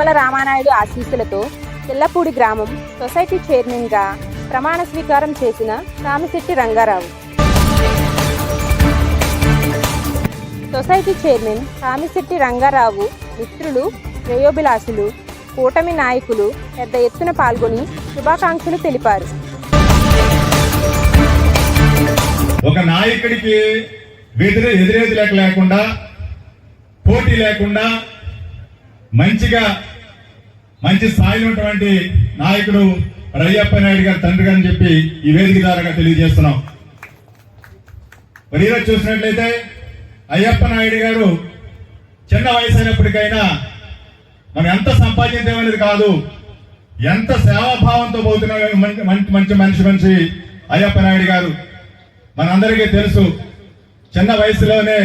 నిమ్మల రామానాయుడు ఆశీస్సులతో తెల్లపూడి గ్రామం సొసైటీ చైర్మన్గా ప్రమాణ స్వీకారం చేసిన రామిశెట్టి రంగారావు. సొసైటీ చైర్మన్ రామిశెట్టి రంగారావు మిత్రులు శ్రేయోభిలాషులు కూటమి నాయకులు పెద్ద ఎత్తున పాల్గొని శుభాకాంక్షలు తెలిపారు. ఒక నాయకుడికి ఎదురేది లేకుండా పోటీ లేకుండా మంచిగా మంచి స్థాయిలో ఉన్నటువంటి నాయకుడు రయ్యప్ప నాయుడు గారి తండ్రి గారు అని చెప్పి ఈ వేదిక ద్వారా తెలియజేస్తున్నాం. మరి ఈరోజు చూసినట్లయితే అయ్యప్ప నాయుడు గారు చిన్న వయసు అయినప్పటికైనా మనం ఎంత సంపాదించామనేది కాదు ఎంత సేవాభావంతో పోతున్న మంచి మంచి మంచి మనిషి మనిషి అయ్యప్ప నాయుడు గారు. మనందరికీ తెలుసు చిన్న వయసులోనే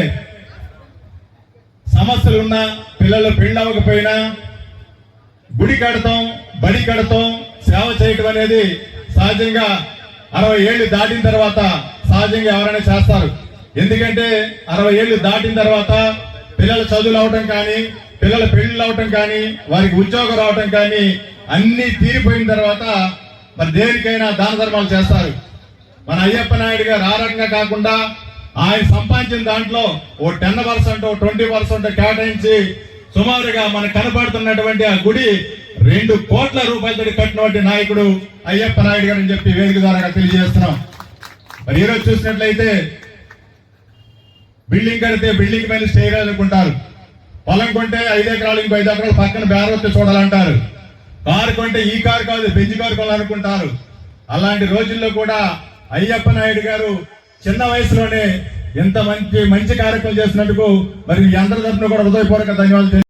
సమస్యలు ఉన్నా పిల్లలు అవ్వకపోయినా గుడి కడతాం బడి కడతాం సేవ చేయటం అనేది సహజంగా అరవై ఏళ్ళు దాటిన తర్వాత సహజంగా ఎవరైనా చేస్తారు. ఎందుకంటే అరవై ఏళ్ళు దాటిన తర్వాత పిల్లల చదువులు అవటం కానీ పిల్లల పెళ్ళిళ్ళు అవటం కానీ వారికి ఉద్యోగం రావటం కానీ అన్ని తీరిపోయిన తర్వాత మరి దేనికైనా దాన ధర్మాలు చేస్తారు. మన అయ్యప్ప నాయుడు గారు ఆ రకంగా కాకుండా ఆయన సంపాదించిన దాంట్లో ఓ టెన్ పర్సెంట్ ట్వంటీ పర్సెంట్ కేటాయించి సుమారుగా మనకు కనపడుతున్నటువంటి ఆ గుడి రెండు కోట్ల రూపాయలతో కట్టినటువంటి నాయకుడు అయ్యప్ప నాయుడు గారు అని చెప్పి వేదిక ద్వారా తెలియజేస్తున్నాం. మరి ఈరోజు చూసినట్లయితే బిల్డింగ్ కడితే బిల్డింగ్ పైన స్టే అనుకుంటారు. పొలం కొంటే ఐదు ఎకరాలు ఇంకో ఐదు ఎకరాలు పక్కన బేరవత్తి చూడాలంటారు. కారు కొంటే ఈ కారు కాదు బెంజ్ కారు కొనాలనుకుంటారు. అలాంటి రోజుల్లో కూడా అయ్యప్ప నాయుడు గారు చిన్న వయసులోనే ఎంత మంచి మంచి కార్యక్రమం చేసినందుకు మరి అందరి తరఫున కూడా హృదయపూర్వక ధన్యవాదాలు